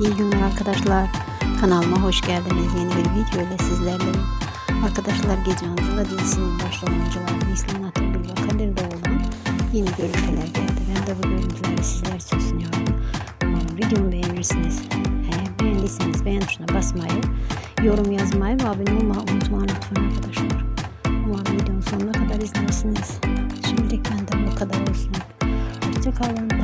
İyi günler arkadaşlar. Kanalıma hoş geldiniz. Yeni bir video ile sizlerleyim. Arkadaşlar Gece Anzula dizisinin başrol oyuncuları Neslihan Atılgül ve Kadir Doğulu'nun yeni görüntüler geldi. Ben de bu görüntüleri sizler için sunuyorum. Umarım videomu beğenirsiniz. Eğer beğendiyseniz beğen tuşuna basmayı, yorum yazmayı ve abone olmayı unutmayın lütfen arkadaşlar. Umarım videonun sonuna kadar izlersiniz. Şimdilik benden bu kadar olsun. Hoşçakalın.